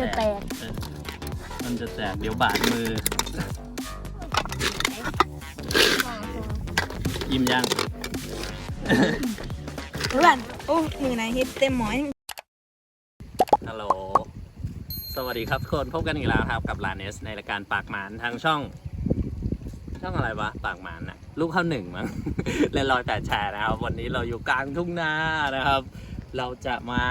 จะแตก เออมันจะแตกเดี๋ยวบาดมือยิ้มยังเพื่อนโอ้มือไหนเฮ็ดเต็มหมอยฮัลโหล สวัสดีครับทุกคนพบกันอีกแล้วครับกับลาเนสในรายการปากหมานทางช่อง ช่องอะไรวะ ปากหมานนะลูกเข้าหนึ่งมั้งเล่นลอยแต่แชร์นะครับ วันนี้เราอยู่กลางทุ่งนานะครับ เราจะมา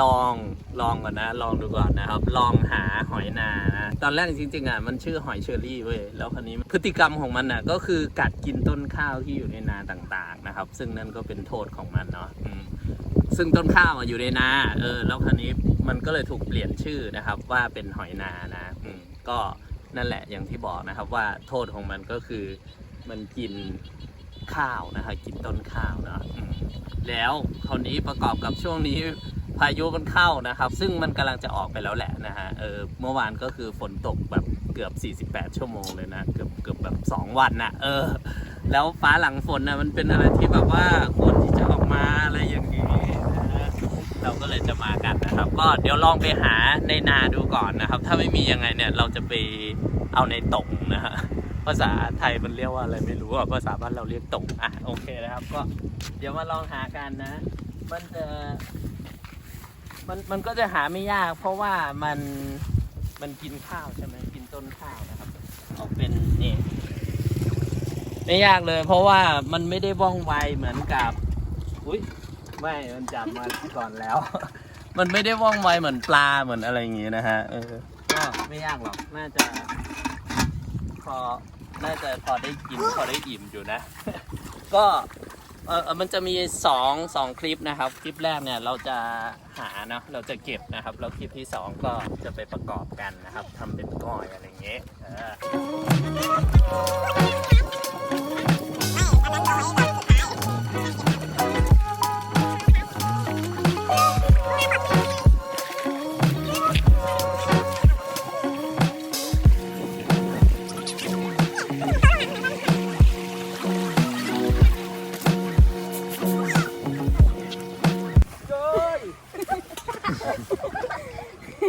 ลองลองก่อนนะ ลองดูก่อนนะครับ ลองหาหอยนานะตอนแรกจริงๆอะมันชื่อหอยเชอรี่เว้ยแล้วคราวนี้พฤติกรรมของมันน่ะก็คือกัดกินต้นข้าวที่อยู่ในนาต่างๆนะครับ ซึ่งนั่นก็เป็นโทษของมันเนาะซึ่งต้นข้าวอะอยู่ในนาเออแล้วคราวนี้มันก็เลยถูกเปลี่ยนชื่อนะครับ ว่าเป็นหอยนานะอืก็นั่นแหละอย่างที่บอกนะครับว่าโทษของมันก็คือมันกินข้าวนะครับกินต้นข้าวเนอะแล้วคราวนี้ประกอบกับช่วงนี้ พายุมันเข้านะครับ ซึ่งมันกำลังจะออกไปแล้วแหละนะฮะเออเมื่อวานก็คือฝนตกแบบเกือบ 48 ชั่วโมงเลยนะเกือบเกือบแบบ 2 วันนะเออ แล้วฟ้าหลังฝนนะมันเป็นอะไรที่แบบว่าควรที่จะออกมาอะไรอย่างนี้นะฮะเราก็เลยจะมากันนะครับ ก็เดี๋ยวลองไปหาในนาดูก่อนนะครับ ถ้าไม่มียังไงเนี่ยเราจะไปเอาในตงนะฮะภาษาไทยมันเรียกว่าอะไรไม่รู้อะภาษาบ้านเราเรียกตงอะโอเคนะครับ ก็เดี๋ยวมาลองหากันนะ มันจะ มันมันก็จะหาไม่ยาก เพราะว่ามันมันกินข้าวใช่ไหมกินต้นข้าวนะครับออกเป็นนี่ไม่ยากเลย เพราะว่ามันไม่ได้ว่องไวเหมือนกับ อุ้ยไม่มันจับมาก่อนแล้ว มันไม่ได้ว่องไวเหมือนปลาเหมือนอะไรอย่างงี้นะฮะเออก็ไม่ยากหรอกน่าจะพอน่าจะพอได้กินพอได้อิ่มอยู่นะ ก็ เออมันจะมีสองสองคลิปนะครับ คลิปแรกเนี่ยเราจะหาเนาะเราจะเก็บนะครับ แล้วคลิปที่สองก็จะไปประกอบกันนะครับทำเป็นก้อยอะไรเงี้ยเออ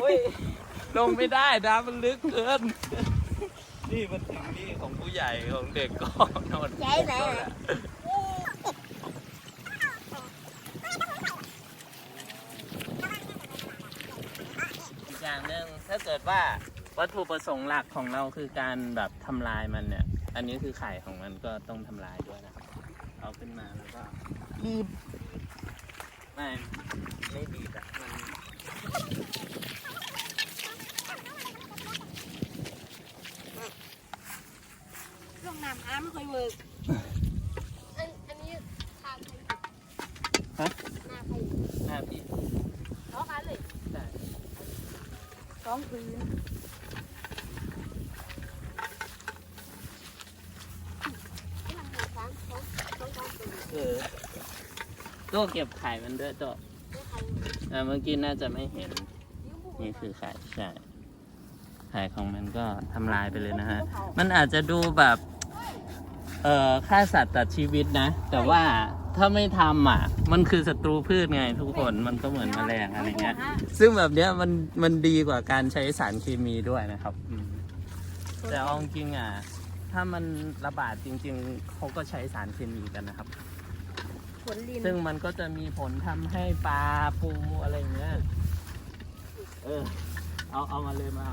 อุ้ยลงไม่ได้น้ำมันลึกเกิน นี่มันถึงนี่ของผู้ใหญ่ของเด็กก็นอนใช่ไหม อีกอย่างหนึ่งถ้าเกิดว่าวัตถุประสงค์หลักของเราคือการแบบทำลายมันเนี่ย อันนี้คือไข่ของมันก็ต้องทำลายด้วยนะครับ เอาขึ้นมาแล้วก็บีบไม่ไม่ดีแต่มัน ลง น้ำอ้าไม่ค่อยเวิร์กอันอันนี้ทางใครฮะหน้าใครหน้าพี่เพราะกันเลยได้สองพื้นที่ทำหนึ่งครั้งเขาต้องการตัวเออตัวเก็บไข่มันด้วยตัวไม่ใครอ่าเมื่อกี้น่าจะไม่เห็นยิ้มบุกนี่คือไข่ใช่ไข่ของมันก็ทำลายไปเลยนะฮะ มันอาจจะดูแบบ เอ่อฆ่าสัตว์ตัดชีวิตนะ แต่ว่าถ้าไม่ทำอะ มันคือศัตรูพืชไงทุกคนมันก็เหมือนแมลงอะไรเงี้ย ซึ่งแบบเนี้ยมันมันดีกว่าการใช้สารเคมีด้วยนะครับอืมแต่เอาจริงๆอะ ถ้ามันระบาดจริง ๆเขาก็ใช้สารเคมีกันนะครับ ผลลินซึ่งมันก็จะมีผลทำให้ปลาปูอะไรเงี้ย เออ เอาเอามาเลยมา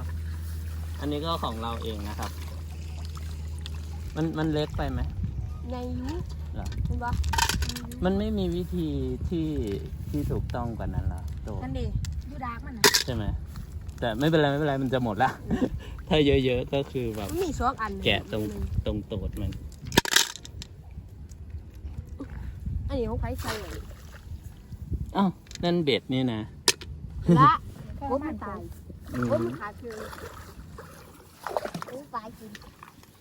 อันนี้ก็ของเราเองนะครับ มันมันเล็กไปไหมในยุเหรอเห็นปะมันไม่มีวิธีที่ที่ถูกต้องกว่านั้นเหรอโตนั่นดิยูดาร์กมันนะใช่ไหมแต่ไม่เป็นไรไม่เป็นไรมันจะหมดละ ถ้าเยอะๆก็คือแบบ มันมีสองอันแกะตรงตรงโตดมัน อันนี้ของใครใส่เลยอ้าวนั่นเบ็ดนี่นะ ละโอ้มันตายอืโอ้มมันขาดเลยโอ้ปลากิน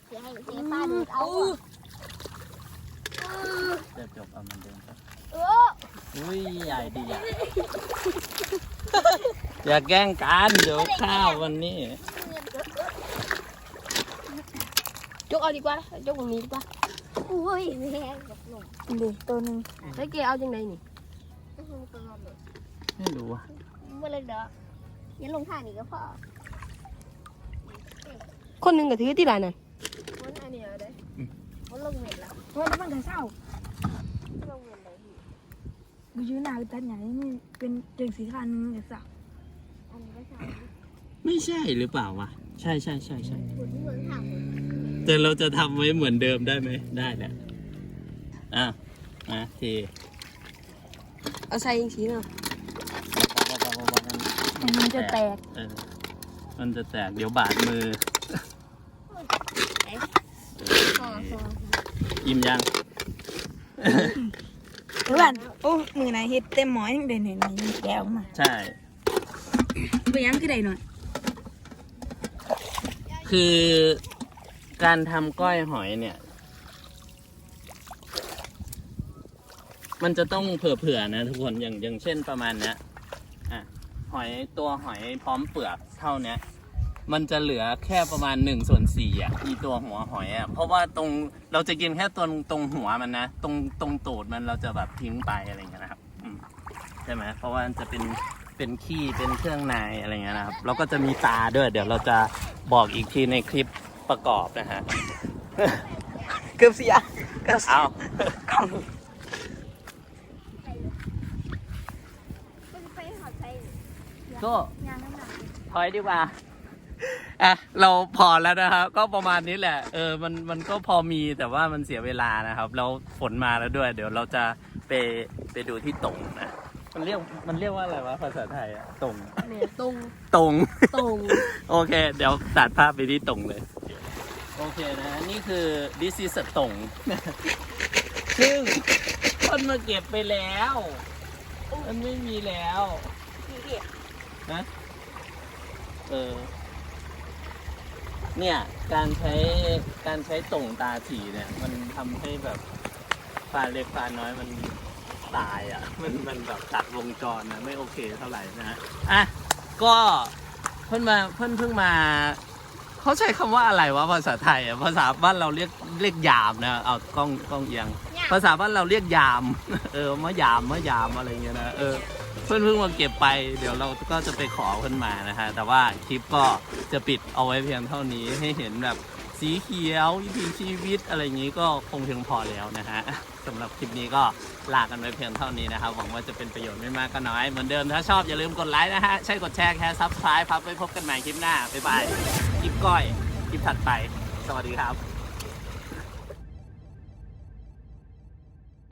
เสียให้เสียปลาดูดเอาอะจะจบเอามันเดินไปเอออุ้ยใหญ่ดีอะอย่าแกล้งกันเดี๋ยวข้าววันนี้จกเอาดีกว่าจกตรงนี้ดีกว่าอุ้ยแม่งกับหนุ่มดิตัวหนึ่งแล้วแกเอาจังไดนี่ไม่รู้อะเมื่อไรเด้ออย่าลงท่านี้ก็พอคนหนึ่งก็ถือที่ร้านนั่นวนอันนี้เอาได้ มันลงเม็ดแล้วเพราะว่ามันก็เศร้าลงเม็ดเลยพี่กูยืนหน้าตัดใหญ่นี่เป็นเก่งสีคันก็เศร้าอันนี้ก็ใช่ไม่ใช่หรือเปล่าวะใช่ใช่ใช่ใช่ขุนเหมือนถังแต่เราจะทำไว้เหมือนเดิมได้ไหมได้แหละอะมาทีเอาใส่ยิงสีเนาะแต่มันจะแตกเออมันจะแตกเดี๋ยวบาดมือ คอคอ อิ่มยังเพื่อนโอ้มือไหนเฮ็ดเต็มหมอยังเด่นเห็นนี่แกออกมาใช่ ไปยังคือได้หน่อยคือการทำก้อยหอยเนี่ย มันจะต้องเผื่อๆนะทุกคนอย่างอย่างเช่นประมาณเนี้ยอะหอยตัวหอยพร้อมเปลือกเท่าเนี้ย มันจะเหลือแค่ประมาณหนึ่งส่วนสี่อะอีตัวหัวหอยอะเพราะว่าตรงเราจะกินแค่ตรงตรงหัวมันนะ ตรงตรงตูดมันเราจะแบบทิ้งไปอะไรอย่างเงี้ยนะครับอืมใช่ไหมเพราะว่ามันจะเป็นเป็นขี้เป็นเครื่องในอะไรเงี้ยนะครับแล้วก็จะมีตาด้วย เดี๋ยวเราจะบอกอีกทีในคลิปประกอบนะฮะเกือบเสียเกือบเสียเอามันไปหอดใส่ก็ยางน้ำหนักถอยดีกว่า อะเราพอแล้วนะครับ ก็ประมาณนี้แหละ เออมันมันก็พอมีแต่ว่ามันเสียเวลานะครับแล้วฝนมาแล้วด้วย เดี๋ยวเราจะไปไปดูที่ตรงนะมันเรียกมันเรียกว่าอะไรวะภาษาไทยอะตรงเนี่ยตรงตรงตรงโอเค เดี๋ยวตัดภาพไปที่ตรงเลย โอเคนะ นี่คือ this is a ตรงซึ่งคนมาเก็บไปแล้ว มันไม่มีแล้วนี่พี่นะ เออ เนี่ยการใช้การใช้ต่งตาถีเนี่ย มันทำให้แบบปลาเล็กปลาน้อยมันตายอะ มันมันแบบตัดวงจรนะไม่โอเคเท่าไหร่นะอะก็เพิ่นมาเพิ่นเพิ่งมา เขาใช้คำว่าอะไรวะภาษาไทยอะภาษาบ้านเราเรียกเรียกยามนะเอากล้องกล้องเอียง ภาษาบ้านเราเรียกยาม เออมะยามมะยามอะไรเงี้ยนะเออ เพื่อนเพิ่งมาเก็บไป เดี๋ยวเราก็จะไปขอขึ้นมานะฮะแต่ว่าคลิปก็จะปิดเอาไว้เพียงเท่านี้ให้เห็นแบบสีเขียววิถีชีวิตอะไรอย่างนี้ก็คงเพียงพอแล้วนะฮะสำหรับคลิปนี้ก็ลากันไปเพียงเท่านี้นะครับหวังว่าจะเป็นประโยชน์ไม่มากก็น้อย เหมือนเดิมถ้าชอบอย่าลืมกดไลค์นะฮะ ใช่กดแชร์แค่ซับสไครป์ครับไว้พบกันใหม่คลิปหน้า บ๊ายบาย คลิปก้อย คลิปถัดไป สวัสดีครับ